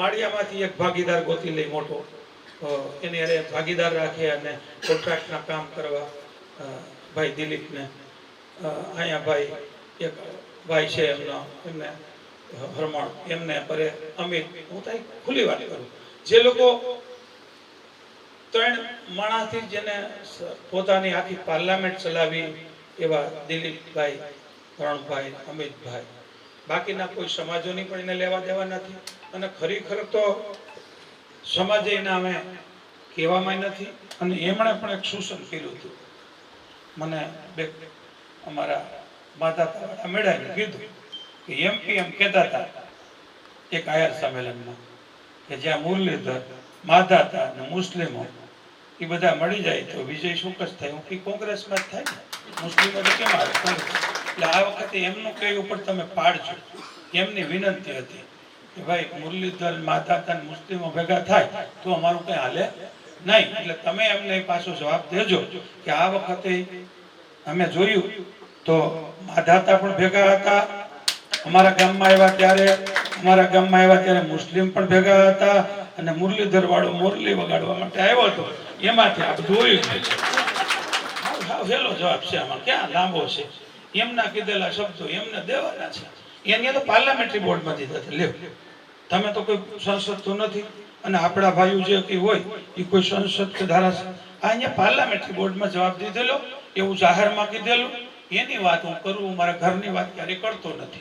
માળિયામાંથી એક ભાગીદાર ગોતી લઈ મોટો. એને અરે ભાગીદાર રાખે અને કોન્ટ્રાક્ટના કામ કરવા ભાઈ દિલીપને. અહીંયા ભાઈ એક ભાઈ છે એમનો, એમને હરમણ, એમને પરે અમિત, હું તો ખુલ્લી વાત કરું. જે લોકો ત્રણ માણસથી જેને પોતાની આખી પાર્લામેન્ટ ચલાવી એવા દિલીપભાઈ, રણભાઈ, અમિતભાઈ. બાકીના કોઈ સમાજોની પણ એને લેવા દેવા નથી. અને ખરેખર તો સમાજે એના અમે કહેવામાં નથી. અને એમણે પણ એક શોષણ કર્યું હતું. મને બે અમારા માતા મેળાને કીધું કે એમપી એમ કહેતા હતા એક આયર સંમેલનમાં કે જ્યાં મુરલીધર, માધાતા અને મુસ્લિમો એ બધા મળી જાય તો વિજય શું કશ થાય? હું કોંગ્રેસમાં જ થાય ને? મુસ્લિમો તો કેમ આવે? કોંગ્રેસ. એટલે આ વખતે એમનું કઈ ઉપર તમે પાડજો. એમની વિનંતી હતી કે ભાઈ, મુરલીધર, માધાતા અને મુસ્લિમો ભેગા થાય તો અમારું કઈ હાલે નહીં. એટલે તમે એમને પાછો જવાબ દેજો કે આ વખતે અમે જોયું તો માધાતા પણ ભેગા હતા, અમારા ગામમાં આવ્યા ત્યારે, અમારા ગામમાં આવ્યા ત્યારે મુસ્લિમ પણ ભેગા હતા અને મુરલીધર વાળો મુરલી વગાડવા માટે આવ્યો હતો. એમાંથી આ જોયું હાવ જવાબ છે આમાં. ક્યાં લાંબો છે? એમના કીધેલા શબ્દો એમને દેવાના છે. એની તો પાર્લામેન્ટરી બોર્ડમાં દીધા છે લ્યો. તમે તો કોઈ સંસદ તો નથી. અને આપણા ભાઈઓ જે કંઈ હોય, એ કોઈ સંસદ કે ધારાસભ્ય. આ અહીંયા પાર્લામેન્ટરી બોર્ડમાં જવાબ દીધેલો, એવું જાહેરમાં કીધેલું. એની વાત હું કરું મારા ઘરની વાત ક્યારેય કરતો નથી.